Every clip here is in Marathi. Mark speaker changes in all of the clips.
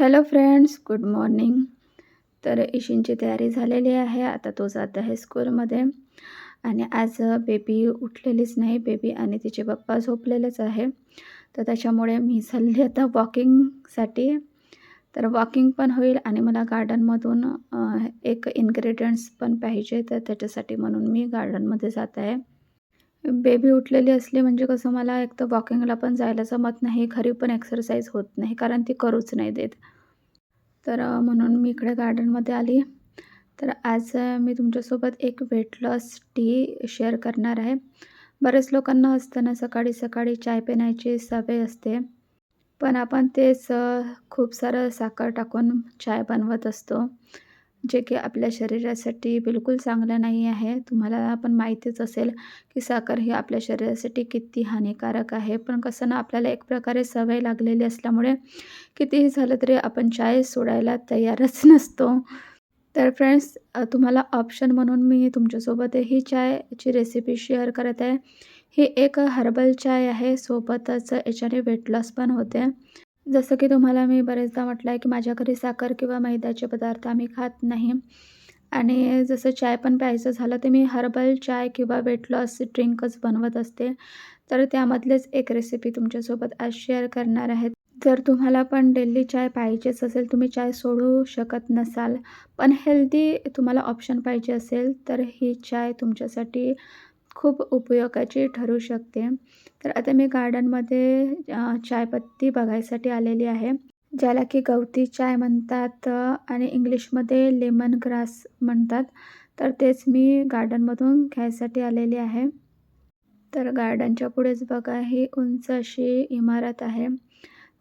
Speaker 1: हॅलो फ्रेंड्स गुड मॉर्निंग तर ईशीनची तयारी झालेली आहे. आता तो जात आहे स्कूलमध्ये आणि आज बेबी उठलेलीच नाही. बेबी आणि तिचे पप्पा झोपलेलेच आहे. तर त्याच्यामुळे मी चालली आता वॉकिंगसाठी तर वॉकिंग पण होईल आणि मला गार्डनमधून एक इन्ग्रेडियंट्स पण पाहिजे. तर त्याच्यासाठी म्हणून मी गार्डनमध्ये जात आहे. बेबी उठलेली असली म्हणजे कसं मला एक तर वॉकिंगला पण जायला जमत नाही घरी पण एक्सरसाइज होत नाही कारण ती करूच नाही देत. तर म्हणून मी इकडे गार्डनमध्ये आली. तर आज मी तुमच्यासोबत एक वेट लॉस टी शेअर करणार आहे. बरेच लोकांना असतं ना सकाळी सकाळी चाय पिण्याची सवय असते. पण आपण तेच खूप सारं साखर टाकून चाय बनवत असतो. जे की आपल्या शरीरासाठी बिलकुल चांगलं नाही आहे. तुम्हाला पण माहितीच असेल की साखर ही आपल्या शरीरासाठी किती हानिकारक आहे. पण कसं ना आपल्याला एक प्रकारे सवय लागलेली असल्यामुळे कितीही झालं तरी आपण चाय सोडायला तयारच नसतो. तर फ्रेंड्स तुम्हाला ऑप्शन म्हणून मी तुमच्यासोबत ही चायची रेसिपी शेअर करत आहे. ही एक हर्बल चाय आहे. सोबतच याच्याने वेट लॉस पण होते. जसं की तुम्हाला मी बरेचदा म्हटलं आहे की माझ्या घरी साखर किंवा मैद्याचे पदार्थ आम्ही खात नाही. आणि जसं चाय पण प्यायचं झालं तर मी हर्बल चाय किंवा वेट लॉस ड्रिंकच बनवत असते. तर त्यामधलेच एक रेसिपी तुमच्यासोबत आज शेअर करणार आहेत जर तुम्हाला पण डेली चाय पाहिजेच असेल तुम्ही चाय सोडू शकत नसाल पण हेल्दी तुम्हाला ऑप्शन पाहिजे असेल तर ही चाय तुमच्यासाठी खूप उपयोगाची ठरू शकते. तर आता मी गार्डनमध्ये चायपत्ती बघायसाठी आलेली आहे ज्याला की गवती चाय म्हणतात आणि इंग्लिशमध्ये लेमन ग्रास म्हणतात. तर तेच मी गार्डनमधून घ्यायसाठी आलेली आहे. तर गार्डनच्या पुढेच बघा ही उंच अशी इमारत आहे.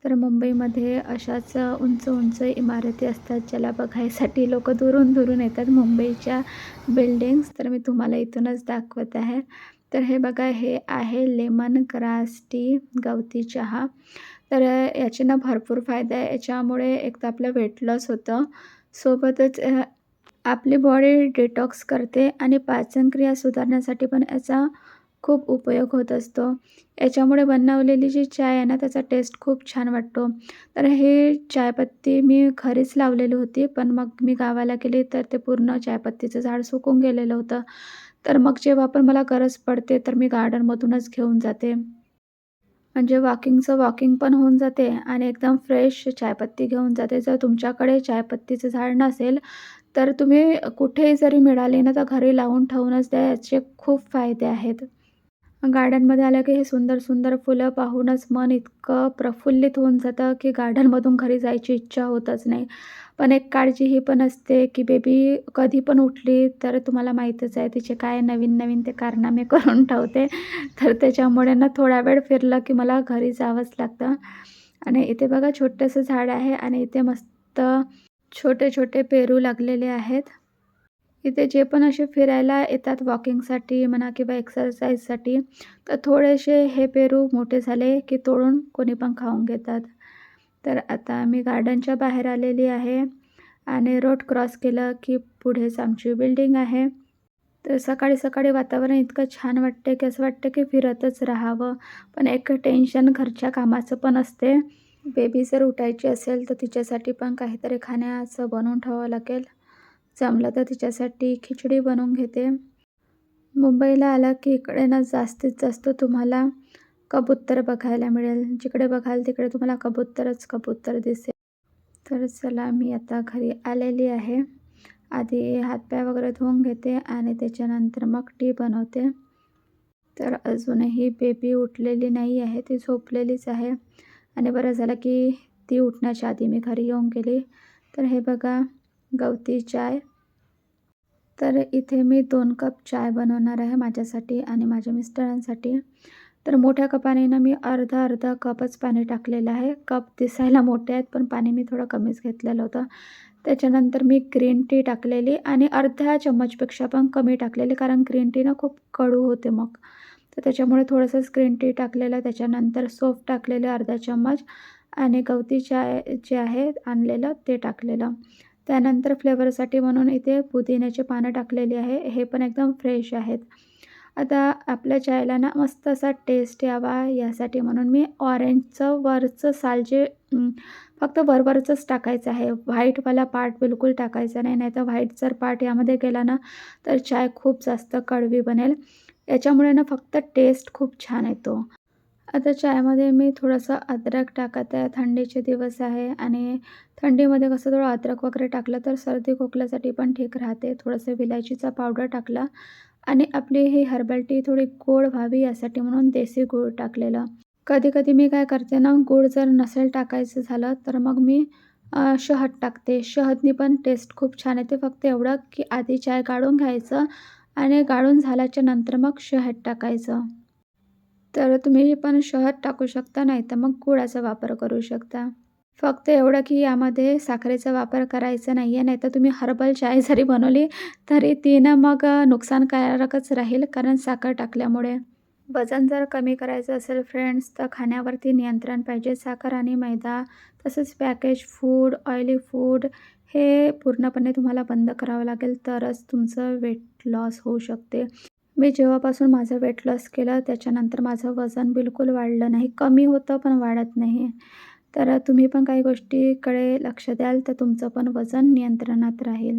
Speaker 1: तर मुंबईमध्ये अशाच उंच उंच इमारती असतात ज्याला बघायसाठी लोक दुरून दुरून येतात मुंबईच्या बिल्डिंग्स तर मी तुम्हाला इथूनच दाखवत आहे. तर हे बघा हे आहे लेमन ग्रास टी गवती चहा. तर याचे ना भरपूर फायदे आहे. याच्यामुळे एक तर आपलं वेट लॉस होतं. सोबतच आपली बॉडी डिटॉक्स करते आणि पाचनक्रिया सुधारण्यासाठी पण याचा खूप उपयोग होत असतो. याच्यामुळे बनवलेली जी चाय आहे ना त्याचा टेस्ट खूप छान वाटतो. तर हे चायपत्ती मी घरीच लावलेली होती पण मग मी गावाला गेली तर ते पूर्ण चायपत्तीचं झाड सुकून गेलेलं होतं. तर मग जेव्हा पण मला गरज पडते तर मी गार्डनमधूनच घेऊन जाते. म्हणजे वॉकिंगचं वॉकिंग पण होऊन जाते आणि एकदम फ्रेश चायपत्ती घेऊन जाते. जर तुमच्याकडे चायपत्तीचं झाड नसेल तर तुम्ही कुठेही जरी मिळाले ना तर घरी लावून ठेवूनच द्या याचे खूप फायदे आहेत. गार्डनमध्ये आलं की हे सुंदर सुंदर फुलं पाहूनच मन इतकं प्रफुल्लित होऊन जातं की गार्डनमधून घरी जायची इच्छा होतच नाही. पण एक काळजी ही पण असते की बेबी कधी पण उठली तर तुम्हाला माहीतच आहे तिचे काय नवीन नवीन ते कारनामे करून ठेवते. तर त्याच्यामुळे ना थोडा वेळ फिरलं की मला घरी जावंच लागतं. आणि इथे बघा छोटंसं झाड आहे आणि इथे मस्त छोटे छोटे पेरू लागलेले आहेत. इथे जे पण असे फिरायला येतात वॉकिंगसाठी म्हणा किंवा एक्सरसाइजसाठी तर थोडेसे हे पेरू मोठे झाले की तोडून कोणी पण खाऊन घेतात. तर आता मी गार्डनच्या बाहेर आलेली आहे आणि रोड क्रॉस केलं की पुढेच आमची बिल्डिंग आहे. तर सकाळी सकाळी वातावरण इतकं छान वाटते की असं वाटतं की फिरतच राहावं. पण एक टेन्शन घरच्या कामाचं पण असते. बेबी जर उठायची असेल तर तिच्यासाठी पण काहीतरी खाण्याचं बनवून ठेवावं लागेल. जमलं तर तिच्यासाठी खिचडी बनवून घेते. मुंबईला आला की इकडे ना जास्तीत जास्त तुम्हाला कबूतर बघायला मिळेल. जिकडे बघाल तिकडे तुम्हाला कबूतरच कबूतर दिसेल. तर चला मी आता घरी आलेली आहे. आधी हातपाय वगैरे धुवून घेते आणि त्याच्यानंतर मग टी बनवते. तर अजूनही बेबी उठलेली नाही आहे ती झोपलेलीच आहे. आणि बरं झालं की ती उठण्याच्या आधी मी घरी येऊन गेली. तर हे बघा गवती चाय तर इथे मी दोन कप चाय बनवणार आहे माझ्यासाठी आणि माझ्या मिस्टरांसाठी. तर मोठ्या कपाने ना मी अर्धा अर्धा कपच पाणी टाकलेलं आहे. कप दिसायला मोठे आहेत पण पाणी मी थोडं कमीच घेतलेलं होतं. त्याच्यानंतर मी ग्रीन टी टाकलेली आणि अर्ध्या चम्मचपेक्षा पण कमी टाकलेली कारण ग्रीन टी ना खूप कडू होते मग. तर त्याच्यामुळे थोडंसंच ग्रीन टी टाकलेलं त्याच्यानंतर सोफ टाकलेलं अर्धा चम्मच आणि गवती चाय जे आहे आणलेलं ते टाकलेलं. त्यानंतर फ्लेवरसाठी म्हणून इथे पुदिन्याचे पानं टाकलेली आहे. हे पण एकदम फ्रेश आहेत. आता आपल्या चायला ना मस्त असा टेस्ट यावा यासाठी म्हणून मी ऑरेंजचं वरचं साल जे फक्त वरवरचंच टाकायचं आहे. व्हाईटवाला पार्ट बिलकुल टाकायचा नाही. नाहीतर व्हाईट जर पार्ट यामध्ये गेला ना तर चाय खूप जास्त कडवी बनेल. याच्यामुळे ना फक्त टेस्ट खूप छान येतो. आता चायमध्ये मी थोडंसं अद्रक टाकत आहे. थंडीचे दिवस आहे आणि थंडीमध्ये कसं थोडं अद्रक वगैरे टाकलं तर सर्दी खोकल्यासाठी पण ठीक राहते. थोडंसं विलायचीचा पावडर टाकला आणि आपली ही हर्बल टी थोडी गोड व्हावी यासाठी म्हणून देसी गूळ टाकलेलं. कधी कधी मी काय करते ना गूळ जर नसेल टाकायचं झालं तर मग मी शहद टाकते. शहदनी पण टेस्ट खूप छान येते. फक्त एवढं की आधी चाय गाळून घ्यायचं आणि गाळून झाल्याच्यानंतर मग शहद टाकायचं. तर तुम्ही पण शहद टाकू शकता नाही तर मग गुळाचा वापर करू शकता. फक्त एवढं की यामध्ये साखरेचा वापर करायचा नाही आहे नाही तर तुम्ही हर्बल चाय जरी बनवली तरी ती ना मग नुकसानकारकच राहील कारण साखर टाकल्यामुळे. वजन जर कमी करायचं असेल फ्रेंड्स तर खाण्यावरती नियंत्रण पाहिजे. साखर आणि मैदा तसंच पॅकेज फूड ऑइली फूड हे पूर्णपणे तुम्हाला बंद करावं लागेल तरच तुमचं वेट लॉस होऊ शकते. मी जेव्हापासून माझं वेट लॉस केलं त्याच्यानंतर माझं वजन बिलकुल वाढलं नाही. कमी होतं पण वाढत नाही. तर तुम्ही पण काही गोष्टीकडे लक्ष द्याल तर तुमचं पण वजन नियंत्रणात राहील.